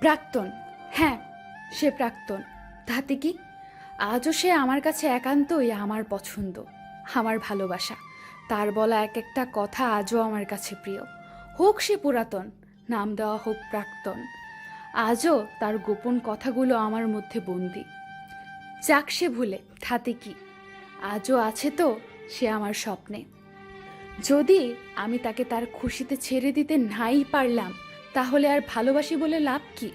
প্রাক্তন। হ্যাঁ সে প্রাক্তন। তাতে কি? আজও সে আমার কাছে একান্তই আমার পছন্দ, আমার ভালোবাসা। তার বলা এক একটা কথা আজও আমার কাছে প্রিয়। হোক সে পুরাতন, নাম দেওয়া হোক প্রাক্তন। আজও তার গোপন কথাগুলো আমার মধ্যে বন্দি। যাক সে ভুলে, তাতে কি? আজও আছে তো সে আমার স্বপ্নে। যদি আমি তাকে তার খুশিতে ছেড়ে দিতে নাই পারলাম তাহলে আর ভালোবাসি বলে লাভ কি?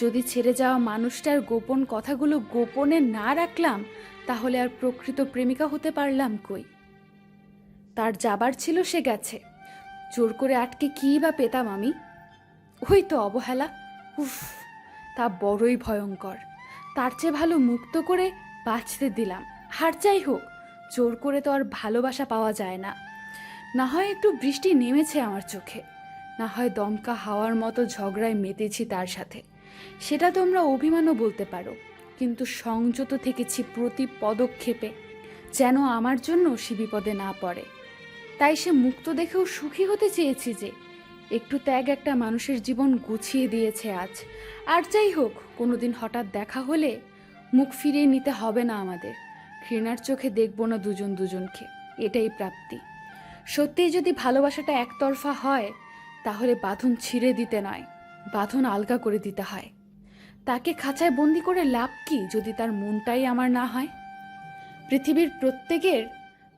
যদি ছেড়ে যাওয়া মানুষটার গোপন কথাগুলো গোপনে না রাখলাম, তাহলে আর প্রকৃত প্রেমিকা হতে পারলাম কই? তার যাবার ছিল সে গেছে। জোর করে আটকে কী বা পেতাম আমি? ওই তো অবহেলা। উফ, তা বড়ই ভয়ঙ্কর। তার চেয়ে ভালো মুক্ত করে বাঁচতে দিলাম। হার যাই হোক, জোর করে তো আর ভালোবাসা পাওয়া যায় না। না হয় একটু বৃষ্টি নেমেছে আমার চোখে। না হয় দমকা হাওয়ার মতো ঝগড়ায় মেতেছি তার সাথে। সেটা তোমরা অভিমানও বলতে পারো, কিন্তু সংযত থেকেছি প্রতি পদক্ষেপে যেন আমার জন্য সে বিপদে না পড়ে। তাই সে মুক্ত দেখেও সুখী হতে চেয়েছি যে একটু ত্যাগ একটা মানুষের জীবন গুছিয়ে দিয়েছে আজ। আর যাই হোক, কোনোদিন হঠাৎ দেখা হলে মুখ ফিরিয়ে নিতে হবে না আমাদের। ঘৃণার চোখে দেখব না দুজন দুজনকে, এটাই প্রাপ্তি। সত্যিই যদি ভালোবাসাটা একতরফা হয় তাহলে বাঁধন ছিঁড়ে দিতে নয়, বাঁধন আলগা করে দিতে হয়। তাকে খাঁচায় বন্দি করে লাভ কি যদি তার মনটাই আমার না হয়? পৃথিবীর প্রত্যেকের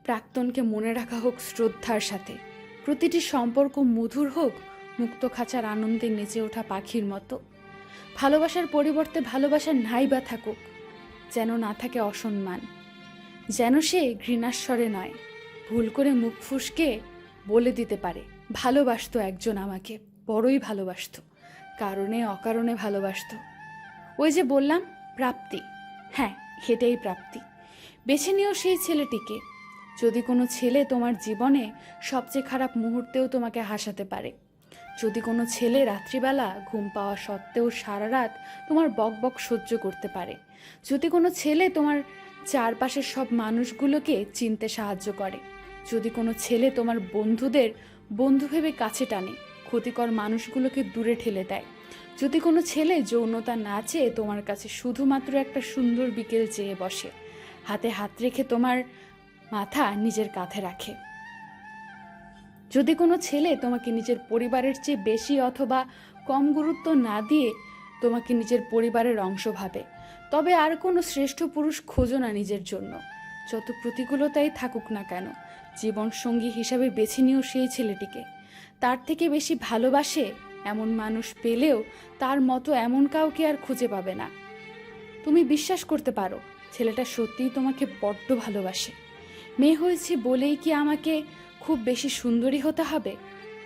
প্রাক্তনকে মনে রাখা হোক শ্রদ্ধার সাথে, প্রতিটি সম্পর্ক মধুর হোক, মুক্ত খাঁচার আনন্দে নেচে ওঠা পাখির মতো। ভালোবাসার পরিবর্তে ভালোবাসার নাই বা থাকুক যেন না থাকে অসম্মান। যেন সে ঘৃণাস্বরে নয়, ভুল করে মুখ ফুসকে বলে দিতে পারে। ভালোবাসতো একজন আমাকে, বড়ই ভালোবাসতো, কারণে অকারণে ভালোবাসত। ওই যে বললাম, প্রাপ্তি। হ্যাঁ এটাই প্রাপ্তি। বেছে নিও সেই ছেলেটিকে। যদি কোনো ছেলে তোমার জীবনে সবচেয়ে খারাপ মুহূর্তেও তোমাকে হাসাতে পারে, যদি কোনো ছেলে রাত্রিবেলা ঘুম পাওয়া সত্ত্বেও সারা রাত তোমার বক বক সহ্য করতে পারে, যদি কোনো ছেলে তোমার চারপাশের সব মানুষগুলোকে চিনতে সাহায্য করে, যদি কোনো ছেলে তোমার বন্ধুদের বন্ধু ভেবে কাছে টানে। ক্ষতিকর মানুষগুলোকে দূরে ঠেলে দেয়। যদি কোনো ছেলে যৌনতা না চেয়ে তোমার কাছে শুধুমাত্র একটা সুন্দর বিকেল চেয়ে বসে, হাতে হাত রেখে তোমার মাথা নিজের কাঁধে রাখে। যদি কোনো ছেলে তোমাকে নিজের পরিবারের চেয়ে বেশি অথবা কম গুরুত্ব না দিয়ে তোমাকে নিজের পরিবারের অংশ ভাবে, তবে আর কোনো শ্রেষ্ঠ পুরুষ খোঁজো না নিজের জন্য। যত প্রতিকূলতাই থাকুক না কেন জীবন সঙ্গী হিসাবে বেছে নিও সেই ছেলেটিকে। তার থেকে বেশি ভালোবাসে এমন মানুষ পেলেও তার মতো এমন কাউকে আর খুঁজে পাবে না। তুমি বিশ্বাস করতে পারো, ছেলেটা সত্যিই তোমাকে বড্ড ভালোবাসে। মেয়ে হয়েছে বলেই কি আমাকে খুব বেশি সুন্দরী হতে হবে?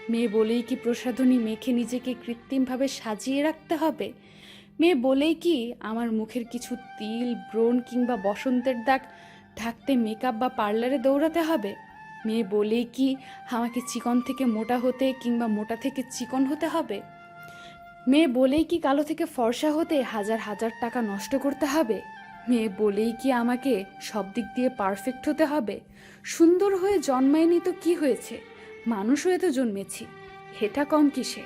মেয়ে বলেই কি প্রসাধনী মেখে নিজেকে কৃত্রিমভাবে সাজিয়ে রাখতে হবে? মেয়ে বলেই কি আমার মুখের কিছু তিল, ব্রণ কিংবা বসন্তের দাগ ঢাকতে মেকআপ বা পার্লারে দৌড়াতে হবে? মেয়ে বলেই কি আমাকে চিকন থেকে মোটা হতে কিংবা মোটা থেকে চিকন হতে হবে? মেয়ে বলেই কি কালো থেকে ফর্সা হতে হাজার হাজার টাকা নষ্ট করতে হবে? মেয়ে বলেই কি আমাকে সব দিক দিয়ে পারফেক্ট হতে হবে? সুন্দর হয়ে জন্মায়নি তো কি হয়েছে? মানুষ হয়ে তো জন্মেছি। হেটা কম কিসের?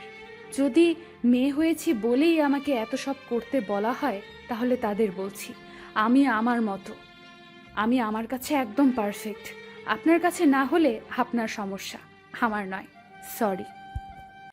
যদি মেয়ে হয়েছি বলেই আমাকে এত সব করতে বলা হয়, তাহলে তাদের বলছি, আমি আমার মতো। আমি আমার কাছে একদম পারফেক্ট আপনার কাছে না হলে আপনার সমস্যা আমার নয়। সরি